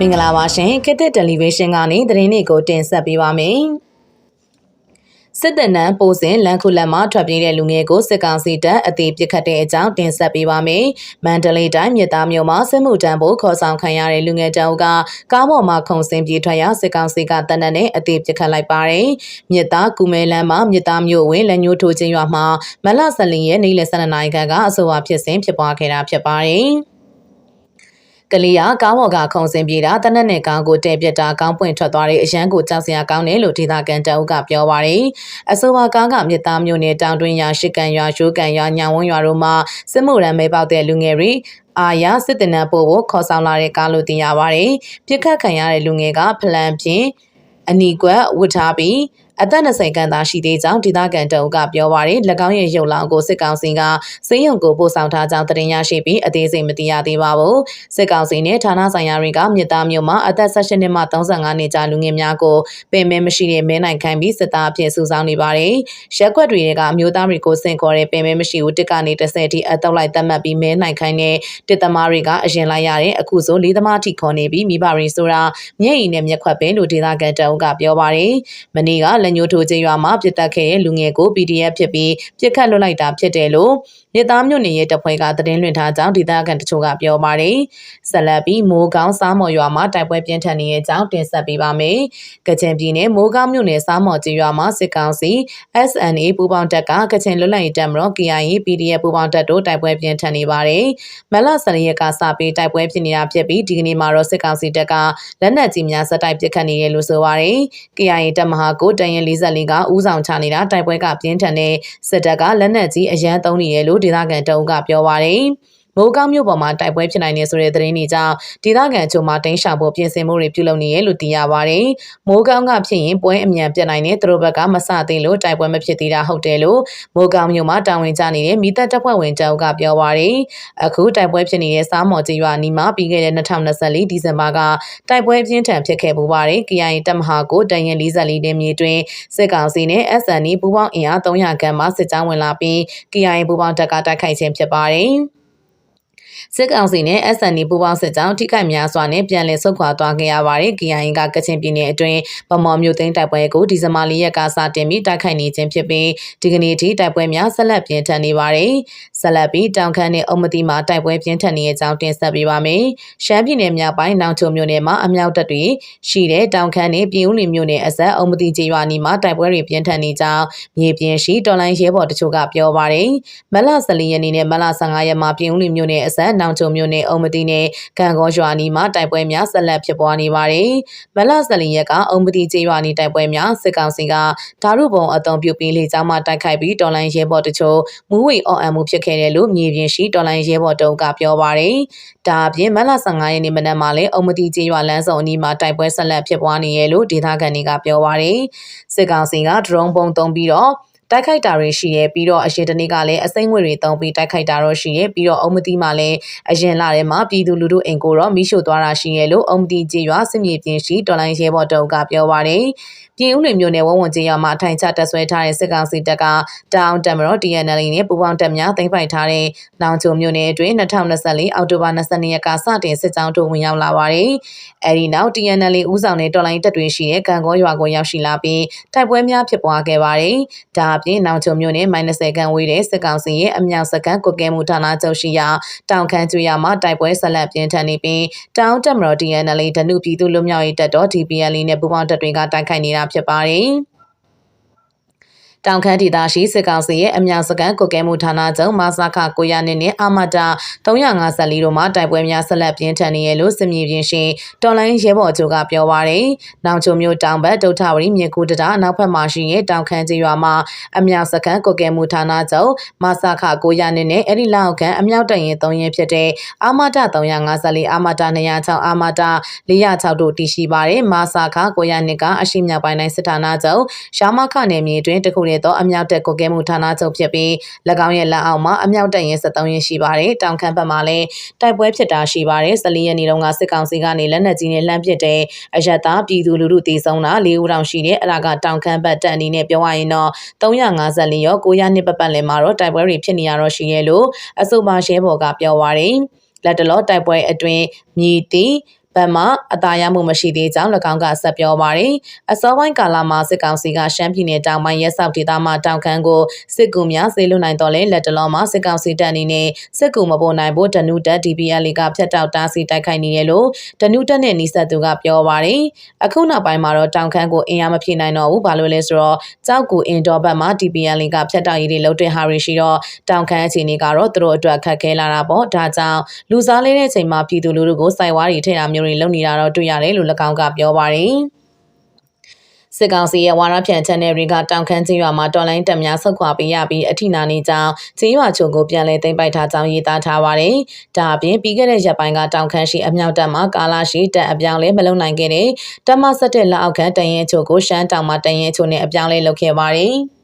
မင်္ဂလာပါရှင်ခေတ်သစ်တယ်လီဗေးရှင်းကနေသတင်းတွေကိုတင်ဆက်ပေးပါမယ်စစ်တပ်နန်းပိုစင်လန်ခုလက်မှထွက်ပြေးတဲ့လူငယ်ကိုစစ်ကောင်စီတပ်အသေးပစ်ခတ်တဲ့အကြောင်းတင်ဆက်ပေးပါမယ်။မန္တလေးတိုင်းမြစ်သားမြို့မှာစစ်မှုတန်းဖို့ခေါ်ဆောင်ခံရတဲ့လူငယ်တအုပ်ကကားပေါ်မှာခုန်ဆင်းပြေးထွက်ရာစစ်ကောင်စီကတပ်နက်နဲ့အသေးပစ်ခတ်လိုက်ပါတယ်။မြစ်သားကူမဲလန်းမှာမြစ်သားမြို့ဝင်လက်ညှိုးထိုးခြင်းရွာမှာမလဆလင်ရဲ့နေလ12နိုင်ခန့်ကအဆိုအဖြစ်စဉ်ဖြစ်ပွားခဲ့တာဖြစ်ပါတယ်။ ကလေးကကားပေါ်ကခုံစင်ပြေတာတနက်နဲ့ကားကိုတဲပြက်တာကောင်းပွင့်ထွက်သွားတဲ့အရန်ကိုကြောက်စရာကောင်းတယ်လို့ဒေသခံတအုပ်ကပြောပါရယ်အဆိုပါကားကမြစ်သားမျိုးနဲ့တောင်တွင်းရွာရှစ်ကန်ရွာရှိုးကန်ရွာညောင်ဝန်းရွာတို့မှာစစ်မှုရန်မဲပေါက်တဲ့လူငယ်တွေအာရစစ်တနပ်ပို့ဖို့ခေါ်ဆောင်လာတဲ့ကားလို့သိရပါတယ်ပြစ်ခတ်ခံရတဲ့လူငယ်ကဖလန်ဖြင့်အနီကွက်ဝတ်ထားပြီး အသက်20ခန့်သာရှိသေးကြောင်းဒေသခံတအုပ်ကပြောပါရယ်၎င်းရဲ့ရုပ်လောင်းကိုစစ်ကောင်စီကစင်းရုံကိုပို့ဆောင်ထားကြောင်းတင်ရရှိပြီးအသေးစိတ်မသိရသေးပါဘူးစစ်ကောင်စီနဲ့ဌာနဆိုင်ရာတွေကမြစ်သားမြို့မှာအသက်18နှစ်မှ35နှစ်ကြာလူငယ်များကိုပင်မဲမရှိတဲ့မဲနိုင်ခိုင်းပြီးစစ်သားအဖြစ်စုဆောင်းနေပါတယ်ရက်ွက်တွေကအမျိုးသားတွေကိုစင်ခေါ်တဲ့ပင်မဲမရှိဘူးတစ်ကနေ30အထိအတောက်လိုက်သတ်မှတ်ပြီးမဲနိုင်ခိုင်းတဲ့တစ်သမားတွေကအရင်လိုက်ရတဲ့အခုဆိုလေးသမားထိခေါ်နေပြီးမိဘတွေဆိုတာမျက်ရည်နဲ့မျက်ခွက်ပဲလို့ဒေသခံတအုပ်ကပြောပါတယ်မနေ့ကလက်ညှိုးထိုးခြင်းရွာမှာပြစ်တက်ခဲ့တဲ့လူငယ်ကို PDF ဖြစ်ပြီးပြစ်ခတ်လွတ်လိုက်တာဖြစ်တယ်လို့မြေသားမြို့နယ်ရဲ့တပ်ဖွဲ့ကသတင်းလွှင့်ထားကြောင်းဒေသခံတချို့ကပြောပါတယ်။ဆက်လက်ပြီးမိုးကောင်းစားမော်ရွာမှာတိုက်ပွဲပြင်းထန်နေတဲ့အကြောင်းတင်ဆက်ပေးပါမယ်။ကချင်ပြည်နယ်မိုးကောင်းမြို့နယ်စားမော်ကျေးရွာမှာစစ်ကောင်စီ SNA ပူးပေါင်းတပ်ကကချင်လွတ်လပ်ရေးတပ်မတော် KIA PDF ပူးပေါင်းတပ်တို့တိုက်ပွဲပြင်းထန်နေပါတယ်။မလဆရရက်ကစပြီးတိုက်ပွဲဖြစ်နေတာဖြစ်ပြီးဒီကနေ့မှာတော့စစ်ကောင်စီတပ်ကလက်နက်ကြီးများစက်တိုက်ပစ်ခတ်နေတယ်လို့ဆိုပါတယ်။ KIA တပ်မဟာကိုတရင်44ကဦးဆောင်ချနေတာတိုက်ပွဲကပြင်းထန်တဲ့စစ်တပ်ကလက်နက်ကြီးအရန်သုံးနေရလို့ဒေသခံတအုပ်ကပြောပါရယ် မိုးကောင်းမြို့ပေါ်မှာတိုက်ပွဲဖြစ်နိုင်နေဆိုတဲ့သတင်းတွေကြောင့်ဒေသခံချို့မှာတင်းရှောင်ဖို့ပြင်ဆင်မှုတွေပြုလုပ်နေရလို့သိရပါတယ်။မိုးကောင်းကဖြစ်ရင်ပွဲအမြန်ပြတ်နိုင်တဲ့သူတို့ဘက်ကမဆသေးလို့တိုက်ပွဲမဖြစ်သေးတာဟုတ်တယ်လို့မိုးကောင်းမြို့မှာတာဝန်ကျနေတဲ့မိသက်တပ်ဖွဲ့ဝင်တအုပ်ကပြောပါတယ်။အခုတိုက်ပွဲဖြစ်နေတဲ့စားမော်ကြီးရွာနီမှာပြီးခဲ့တဲ့2024ဒီဇင်ဘာကတိုက်ပွဲပြင်းထန်ဖြစ်ခဲ့ပူပါတယ်။ KIA တပ်မဟာကိုတန်ရင်44တင်းမြေတွင်စစ်ကောင်စီနဲ့ SNE ပူးပေါင်းအင်အား300ခန့်မှစစ်ကြောင်းဝင်လာပြီး KIA ပူးပေါင်းတပ်ကတိုက်ခိုက်ခြင်းဖြစ်ပါတယ်။ စစ်ကောင်စီနဲ့ SND ပူးပေါင်းစစ်ကြောင်းထိခိုက်များစွာနဲ့ပြန်လည်ဆုတ်ခွာသွားခဲ့ရပါတယ်။ KIA ကကချင်ပြည်နယ်အတွင်းဗမော်မြို့သိမ်းတိုက်ပွဲကိုဒီဇင်ဘာလရက်ကစတင်ပြီးတိုက်ခိုက်နေခြင်းဖြစ်ပြီးဒီကနေ့ထိတိုက်ပွဲများဆက်လက်ပြင်းထန်နေပါတယ်။ဆက်လက်ပြီးတောင်ခမ်းနဲ့အုံမတိမှာတိုက်ပွဲပြင်းထန်နေတဲ့အကြောင်းတင်ဆက်ပေးပါမယ်။ရှမ်းပြည်နယ်မြောက်ပိုင်းနောင်ချုံမြို့နယ်မှာအမြောက်တပ်တွေရှိတဲ့တောင်ခမ်းနဲ့ပြည်ဦးလီမြို့နယ်အစပ်အုံမတိကျေးရွာနီမှာတိုက်ပွဲတွေပြင်းထန်နေကြောင်းမြေပြင်ရှိတော်လိုင်းရဲဘော်တချို့ကပြောပါတယ်။မလ14ရက်နေ့နဲ့မလ15ရက်မှာပြည်ဦးလီမြို့နယ်အစပ်နောင်ချုံမြို့နယ်အုံမတိနဲ့ကံကောရွာနီမှာတိုက်ပွဲများဆက်လက်ဖြစ်ပွားနေပါတယ်။မလ14ရက်ကအုံမတိကျေးရွာနီတိုက်ပွဲများစစ်ကောင်စီကဓာရုပုံအုံပြုပြီးလေကြောင်းမှတိုက်ခိုက်ပြီးတော်လိုင်းရဲဘော်တချို့မူးဝေအော်အံမှုဖြစ်ခဲ့တယ်လို့မြေပြင်ရှိတော်လိုင်းရဲဘော်တုံးကပြောပါတယ်။ဒါအပြင်မလ15ရက်နေ့မနက်မှာလည်းအုံမတိကျေးရွာလမ်းစုံအနီးမှာတိုက်ပွဲဆက်လက်ဖြစ်ပွားနေရလို့ဒေသခံတွေကပြောပါတယ်။စစ်ကောင်စီကဒရုန်းပုံသုံးပြီးတော့ တိုက်ခိုက်တာတွေရှိရဲပြီးတော့အရင်တနေ့ကလည်းအစိမ့်ငွေတွေတုံးပြီးတိုက်ခိုက်တာတော့ရှိရဲပြီးတော့အုံမတိမှလည်းအရင်လာထဲမှာပြည်သူလူထုအိမ်ကိုတော့မိရှို့သွားတာရှိရဲလို့အုံမတိကျေးရွာစစ်မြေပြင်ရှိတော်လိုင်းရဲဘော်တုံးကပြောပါတယ် ပြည်ဦးလွင်မြို့နယ်ဝဝွန်ကျေးရွာမှာအထိုင်ချတပ်ဆွဲထားတဲ့စစ်ကောင်စီတပ်ကတောင်တမတော် TNL နဲ့ပူးပေါင်းတပ်များသိမ်းပိုက်ထားတဲ့လောင်ချုံမြို့နယ်အတွင်း2024အောက်တိုဘာ22ရက်ကစတင်စစ်ကြောင်းတို့ဝင်ရောက်လာပါတယ်။အဲဒီနောက် TNL ဦးဆောင်တဲ့တော်လိုင်းတပ်တွေရှိတဲ့ကံကောရွာကိုရောက်ရှိလာပြီးတိုက်ပွဲများဖြစ်ပွားခဲ့ပါတယ်။ဒါအပြင်နောင်ချုံမြို့နယ် -30 ခန့်ဝေးတဲ့စစ်ကောင်စီရဲ့အမြောက်စကန်ကွက်ကဲမှုဌာနချုပ်ရှိရာတောင်ခမ်းကျွော်မှာတိုက်ပွဲဆက်လက်ပြင်းထန်နေပြီးတောင်တမတော် TNL ဓနုပြည်သူလူမျိုးရေးတပ်တော် DPL နဲ့ပူးပေါင်းတပ်တွေကတိုက်ခိုက်နေတာဖြစ်ပါတယ်။ တောင်ခမ်းဒေသရှိစစ်ကောင်စီရဲ့အများစကန်ကုတ်ကဲမှုဌာနချုပ်မဆာခ900နဲ့နဲ့အာမတာ354တို့မှတိုက်ပွဲများဆက်လက်ပြင်းထန်နေရလို့စစ်မြေပြင်ရှင်တော်လိုင်းရဲဘော်ချုပ်ကပြောပါရယ်။နောင်ချုံမျိုးတောင်ဘက်ဒုထဝရီမြေကူတတာနောက်ဘက်မှာရှိရဲ့တောင်ခမ်းကျေးရွာမှာအများစကန်ကုတ်ကဲမှုဌာနချုပ်မဆာခ900နဲ့နဲ့အဲ့ဒီလောက်ကန်အမြောက်တရင်3ရင်ဖြစ်တဲ့အာမတာ354အာမတာ206အာမတာ406တို့တည်ရှိပါတယ်။မဆာခ900နှစ်ကအရှိမြောက်ပိုင်းတိုင်းစစ်ဌာနချုပ်ရှာမခနယ်မြေတွင်တခုနဲ့သောအမြောက်တက်ကိုကဲမှုဌာနချုပ်ဖြစ်ပြီး၎င်းရဲ့လက်အောက်မှာအမြောက်တက်ရင်73ရင်ရှိပါတယ်။တောင်ခမ်းဘက်မှာလည်းတိုက်ပွဲဖြစ်တာရှိပါတယ်။14ရက်နေ့တုန်းကစစ်ကောင်စီကနေလက်နက်ကြီးနဲ့လှမ်းပစ်တဲ့အယက်သားပြည်သူလူထုတေဆုံးတာ၄ဦးတောင်ရှိတဲ့အလားကတောင်ခမ်းဘက်တက်အနေနဲ့ပြောရရင်တော့354ရော900နှစ်ပတ်ပတ်လည်မှာတော့တိုက်ပွဲတွေဖြစ်နေရတော့ရှိရဲ့လို့အဆိုပါရှဲဘော်ကပြောပါရယ်လက်တလောတိုက်ပွဲအတွင်းမြည်တီဗ ဘက်မှအသာရမှုမရှိသေးကြောင်း၎င်းကဆက်ပြောပါတယ်။အစောပိုင်းကာလမှာစစ်ကောင်စီကရှမ်းပြည်နယ်တောင်ပိုင်းရဲစောက်ဒေသမှတောင်ခမ်းကိုစစ်ကူများစေလွှတ်နိုင်တော်လဲလက်တလုံးမှာစစ်ကောင်စီတပ်အနေနဲ့စစ်ကူမပေါ်နိုင်ဖို့တနုတက် DPL ကဖျက်တောက်တားဆီးတိုက်ခိုက်နေရလို့တနုတက်နဲ့နီးစပ်သူကပြောပါတယ်။အခုနောက်ပိုင်းမှာတော့တောင်ခမ်းကိုအင်အားမဖြည့်နိုင်တော့ဘူးဘာလို့လဲဆိုတော့ကြောက်ကူအင်တော်ဘက်မှာ DPL ကဖျက်တောက်ရေးတွေလုပ်တဲ့ဟာတွေရှိတော့တောင်ခမ်းအခြေအနေကတော့သူတို့အတွက်ခက်ခဲလာတာပေါ့ဒါကြောင့်လူစားလေးတဲ့အချိန်မှာပြည်သူလူထုကိုစိုက်ဝါးတွေထည့်တာမျိုးတွေလုပ်နေတာတော့တွေ့ရတယ်လို့၎င်းကပြောပါတယ်စစ်ကောင်စီရဲ့ဝါရဖြန့် channel တွေကတောင်ခမ်းချင်းရွာမှာတော်လိုင်းတက်များဆုတ်ခွာပေးရပြီးအထိနာနေကြောင်းချင်းရွာချုံကိုပြန်လည်သိမ်းပိုက်ထားကြောင်းရေးသားထားပါတယ်။ဒါအပြင်ပြီးခဲ့တဲ့ရက်ပိုင်းကတောင်ခမ်းရှိအမြောက်တပ်မှာကာလာရှိတက်အပြောင်းလဲမလုံနိုင်ခဲ့တဲ့တမဆက်တဲ့လက်အောက်ခံတရင်ချိုကိုရှမ်းတောင်မှာတရင်ချိုနဲ့အပြောင်းလဲလုပ်ခဲ့ပါတယ်။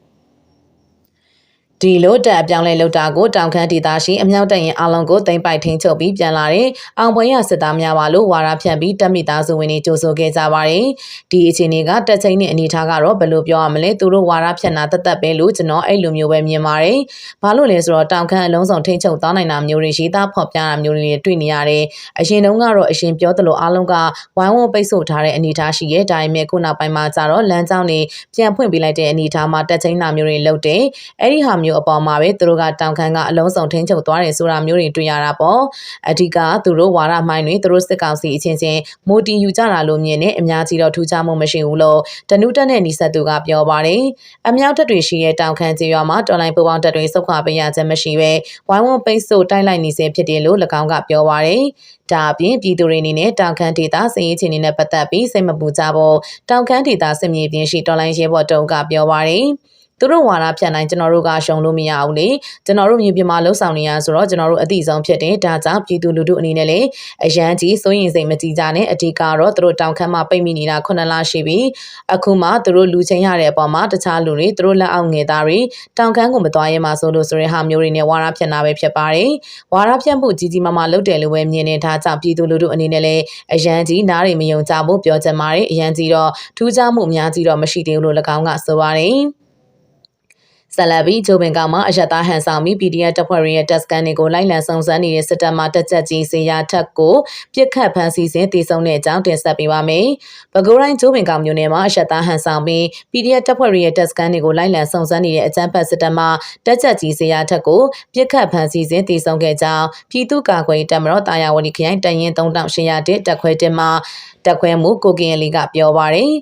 ဒီလိုတက်အပြောင်းလဲလောက်တာကိုတောင်ခမ်းဒေသရှိအမြောက်တရင်အလုံးကိုတင်ပိုက်ထင်းချုပ်ပြီးပြန်လာတဲ့အောင်ပွဲရစစ်သားများပါလို့ဝါရဖြန့်ပြီးတက်မိသားစုဝင်တွေကြိုးဆိုခဲ့ကြပါတယ်။ဒီအခြေအနေကတက်ချင်းနဲ့အနေထားကတော့ဘယ်လိုပြောရမလဲသူတို့ဝါရဖြန့်တာတသက်ပဲလို့ကျွန်တော်အဲ့လိုမျိုးပဲမြင်ပါတယ်။ဘာလို့လဲဆိုတော့တောင်ခမ်းအလုံးစုံထိန်းချုပ်သွားနိုင်တာမျိုးတွေရှိသားဖော်ပြတာမျိုးတွေတွေ့နေရတယ်။အရင်တုန်းကတော့အရင်ပြောသလိုအားလုံးကဝိုင်းဝန်းပိတ်ဆို့ထားတဲ့အနေထားရှိရဲ့ဒါပေမဲ့ခုနောက်ပိုင်းမှာကျတော့လမ်းကြောင်းတွေပြန်ဖွင့်ပေးလိုက်တဲ့အနေထားမှာတက်ချင်းတာမျိုးတွေလုပ်တယ်။အဲ့ဒီဟာမျိုးအပေါ်မှာပဲသူတို့ကတောင်ခမ်းကအလုံးစုံထင်းချုပ်သွားတယ်ဆိုတာမျိုးတွေတွေ့ရတာပေါ့အဓိကသူတို့ဝါရမိုင်းတွေသူတို့စစ်ကောင်စီအချင်းချင်းမိုတီယူကြတာလို့မြင်နေအများကြီးတော့ထူးခြားမှုမရှိဘူးလို့တနုတက်နဲ့နီဆက်သူကပြောပါတယ်အမြောက်တက်တွေရှိတဲ့တောင်ခမ်းကျေးရွာမှာတော်လိုင်းပူပေါင်းတက်တွေစုခွာပေးရခြင်းမရှိပဲဝိုင်းဝန်းပိတ်ဆို့တိုက်လိုက်နေစေဖြစ်တယ်လို့၎င်းကပြောပါတယ်ဒါအပြင်ပြည်သူတွေအနေနဲ့တောင်ခမ်းဒေသစည်ရေးချင်းတွေနဲ့ပတ်သက်ပြီးစိတ်မပူကြဖို့တောင်ခမ်းဒေသစစ်မြေပြင်ရှိတော်လိုင်းရဲဘော်တုံးကပြောပါတယ်။ သူတို့ဝါဒဖြတ်နိုင်ကျွန်တော်တို့ကရှုံလို့မရဘူးလေကျွန်တော်တို့မြေပြင်မှာလှုပ်ဆောင်နေရဆိုတော့ကျွန်တော်တို့အတိဆုံးဖြစ်တယ်ဒါကြောင့်ပြည်သူလူထုအနေနဲ့လည်းအရန်ကြီးစိုးရင်စိတ်မကြည်ကြနဲ့အဓိကတော့သူတို့တောင်ခမ်းမှာပိတ်မိနေတာခုနှစ်လရှိပြီအခုမှသူတို့လူချင်းရတဲ့အပေါ်မှာတခြားလူတွေသူတို့လက်အောက်ငယ်သားတွေတောင်ခမ်းကိုမသွားရဲမှာဆိုလို့ဆိုတဲ့ဟာမျိုးတွေနဲ့ဝါဒဖြတ်နာပဲဖြစ်ပါတယ်ဝါဒဖြတ်မှုကြီးကြီးမားမားလုပ်တယ်လို့ပဲမြင်နေတာကြောင့်ပြည်သူလူထုအနေနဲ့လည်းအရန်ကြီးနားတွေမယုံကြဘူးပြောချင်ပါတယ်အရန်ကြီးတော့ထူးခြားမှုအများကြီးတော့မရှိသေးဘူးလို့၎င်းကဆိုပါတယ် ဆက်လက်ပြီးဂျိုဘင်ကောင်မှာအယက်သားဟန်ဆောင်ပြီး PDF တပ်ဖွဲ့ရဲ့တက်စကန်တွေကိုလိုက်လံစုံစမ်းနေတဲ့စစ်တပ်မှတက်ချက်ကြီးစေရာထက်ကိုပြစ်ခတ်ဖမ်းဆီးစဉ်တည်ဆုံတဲ့အကြောင်းတင်ဆက်ပေးပါမယ်။ပဲခူးတိုင်းဂျိုဘင်ကောင်မြို့နယ်မှာအယက်သားဟန်ဆောင်ပြီး PDF တပ်ဖွဲ့ရဲ့တက်စကန်တွေကိုလိုက်လံစုံစမ်းနေတဲ့အကြမ်းဖက်စစ်တပ်မှတက်ချက်ကြီးစေရာထက်ကိုပြစ်ခတ်ဖမ်းဆီးစဉ်တည်ဆုံခဲ့ကြောင်းပြည်သူ့ကာကွယ်တပ်မတော်တာယာဝတီခရိုင်တရင်3800တက်ခွဲတင်မှာတက်ခွဲမှုကိုကင်လီကပြောပါရယ်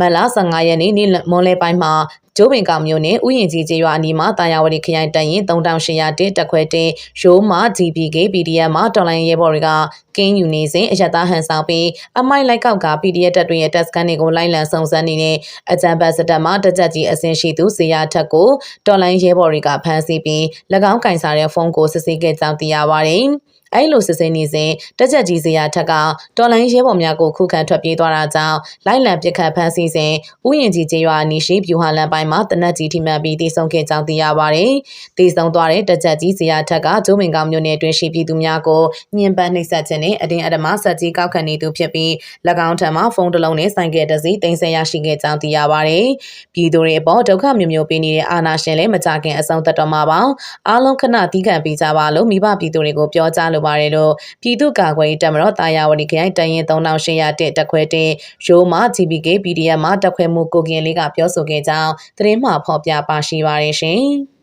မလ15ရက်နေ့နေ့မွန်လယ်ပိုင်းမှာ ကျိုးပင်ကောင်မြို့နယ်ဥယျင်ကြီးကျေးရွာအနီးမှာတာယာဝတီခရိုင်တရင်3800တိတက်ခွဲတင်ရိုးမ GPK PDF မှာတော်လိုင်းရဲဘော်တွေကကင်းယူနေစဉ်အရတားဟန်ဆောင်ပြီးအမိုက်လိုက်ကောက်က PDF တက်တွေရဲ့တက်စကန်တွေကိုလိုက်လံစုံစမ်းနေတဲ့အကြံပတ်စတက်မှာတကြက်ကြီးအစင်ရှိသူဇေယျထက်ကိုတော်လိုင်းရဲဘော်တွေကဖမ်းဆီးပြီး၎င်းကင်စားတဲ့ဖုန်းကိုစစ်ဆေးခဲ့ကြောင်းသိရပါတယ်။အဲ့လိုစစ်ဆေးနေစဉ်တက်ချက်ကြီးစရာထက်ကတော်လိုင်းရဲဘော်များကိုခုခံထွက်ပြေးသွားတာကြောင့်လိုက်လံပစ်ခတ်ဖမ်းဆီးစဉ်ဥယျင်ကြီးကျေးရွာနီရှိပြူဟာလန်ပိုင်းမှာတနက်ကြီးထိမှန်ပြီးတည်ဆုံခဲ့ကြောင်းသိရပါတယ်။တည်ဆုံသွားတဲ့တက်ချက်ကြီးစရာထက်ကကျိုးမင်ကောင်မြို့နယ်တွင်ရှိပြည်သူများကိုညှဉ်းပန်းနှိပ်စက်ခြင်းနဲ့အတင်းအဓမ္မဆက်ကြီးကောက်ခံနေသူဖြစ်ပြီး၎င်းထံမှဖုန်းတစ်လုံးနဲ့ဆိုင်ကယ်တစ်စီးတင်ဆက်ရရှိခဲ့ကြောင်းသိရပါတယ်။ပြည်သူတွေအပေါ်ဒုက္ခမျိုးမျိုးပေးနေတဲ့အာဏာရှင်လည်းမကြခင်အဆုံးသတ်တော်မှာပါ။အားလုံးခဏတီးခံပေးကြပါလို့မိဘပြည်သူတွေကိုပြောကြားလိုပါတယ်လို့ပြည်သူ့ကာကွယ်ရေးတပ်မတော်တာယာဝတီခရိုင်တရင်3800တက်တက်ခွဲတင်ရိုးမ GBK PDF မှာတက်ခွဲမှုကိုကင်လေးကပြောဆိုခဲ့ကြောင်းသတင်းမှဖော်ပြပါရှိပါတယ်ရှင်။